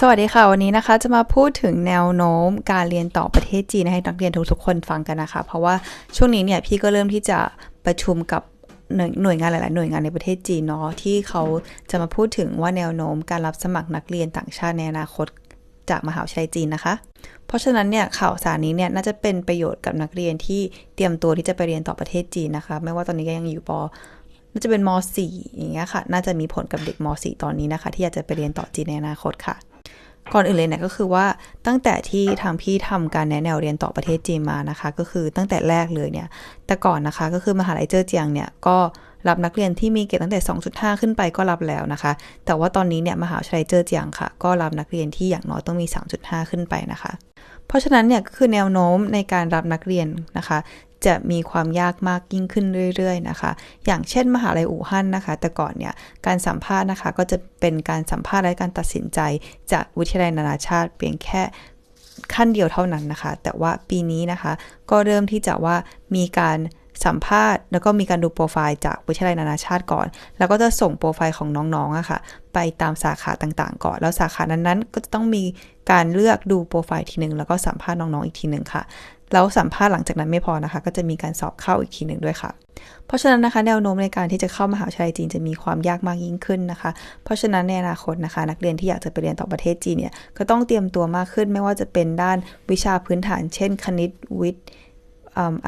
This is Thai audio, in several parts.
สวัสดีค่ะ วันนี้นะคะจะมาพูดถึงแนวโน้มการเรียนต่อประเทศจีนให้นักเรียนทุกๆคนฟังกันนะคะ เพราะว่าช่วงนี้เนี่ยพี่ก็เริ่มที่จะประชุมกับหน่วยหน่วยงานหลาย ๆ หน่วยงานในประเทศจีนเนาะที่เขาจะมาพูดถึงว่าแนวโน้มการรับสมัครนักเรียนต่างชาติในอนาคตจากมหาวิทยาลัยจีนนะคะ เพราะฉะนั้นเนี่ยข่าวสารนี้เนี่ยน่าจะเป็นประโยชน์กับนักเรียนที่เตรียมตัวที่จะไปเรียนต่อประเทศจีนนะคะ ไม่ว่าตอนนี้ก็ยังอยู่ปน่าจะเป็นม .4 อย่างเงี้ยค่ะ น่าจะมีผลกับเด็กม .4 ตอนนี้นะคะ ที่อยากจะไปเรียนต่อจีนในอนาคตค่ะ ก่อนอื่นเลยเนี่ยก็คือว่าตั้งแต่ที่ทางพี่ทำการแนะแนวเรียนต่อประเทศจีนมานะคะ ก็คือตั้งแต่แรกเลยเนี่ย แต่ก่อนนะคะก็คือมหาลัยเจ้อเจียงเนี่ยก็รับนักเรียนที่มีเกรดตั้งแต่ 2.5 ขึ้นไปก็รับแล้วนะคะ แต่ว่าตอนนี้เนี่ยมหาวิทยาลัยเจ้อเจียงค่ะ ก็รับนักเรียนที่อย่างน้อยต้องมี 3.5 ขึ้นไปนะคะ เพราะฉะนั้นเนี่ยก็คือแนวโน้มในการรับนักเรียนนะคะ จะมีความยากมากยิ่งขึ้นเรื่อยๆนะคะ อย่างเช่นมหาลัยอู่ฮั่นนะคะ แต่ก่อนเนี่ยการสัมภาษณ์นะคะก็จะเป็นการสัมภาษณ์และการตัดสินใจ จากวิทยาลัยนานาชาติเพียงแค่ขั้นเดียวเท่านั้นนะคะ แต่ว่าปีนี้นะคะ ก็เริ่มที่จะว่ามีการสัมภาษณ์ แล้วก็มีการดูโปรไฟล์จากวิทยาลัยนานาชาติก่อน แล้วก็จะส่งโปรไฟล์ของน้องๆอะค่ะ ไปตามสาขาต่างๆ ก่อน แล้วสาขานั้นๆ ก็จะต้องมีการเลือกดูโปรไฟล์ทีหนึ่งแล้วก็สัมภาษณ์น้องๆอีกทีหนึ่งค่ะ แล้วสัมภาษณ์หลังจากนั้นไม่พอนะคะ ก็จะมีการสอบเข้าอีกทีหนึ่งด้วยค่ะ เพราะฉะนั้นนะคะแนวโน้มในการที่จะเข้ามหาวิทยาลัยจีนจะมีความยากมากยิ่งขึ้นนะคะ เพราะฉะนั้นในอนาคตนะคะ นักเรียนที่อยากจะไปเรียนต่อประเทศจีนเนี่ยก็ต้องเตรียมตัวมากขึ้น ไม่ว่าจะเป็นด้านวิชาพื้นฐาน เช่น คณิตวิทย์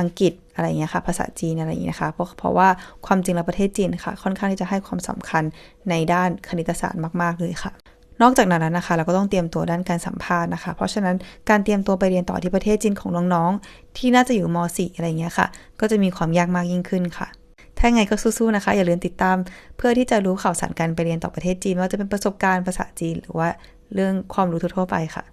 อังกฤษอะไรเงี้ยค่ะ ภาษาจีนอะไรอย่างเงี้ยนะคะ เพราะเพราะว่าความจริงแล้วประเทศจีนค่ะ ค่อนข้างที่จะให้ความสำคัญในด้านคณิตศาสตร์มาก ๆ เลยค่ะ นอกจากนั้นนะคะ เราก็ต้องเตรียมตัวด้านการสัมภาษณ์นะคะ เพราะฉะนั้นการเตรียมตัวไปเรียนต่อที่ประเทศจีนของน้องๆ ที่น่าจะอยู่ม .4 อะไรเงี้ยค่ะ ก็จะมีความยากมากยิ่งขึ้นค่ะถ้าไงก็สู้ๆนะคะ อย่าลืมติดตาม เพื่อที่จะรู้ข่าวสารการไปเรียนต่อประเทศจีนว่าจะเป็นประสบการณ์ภาษาจีน หรือว่าเรื่องความรู้ทั่วไปค่ะ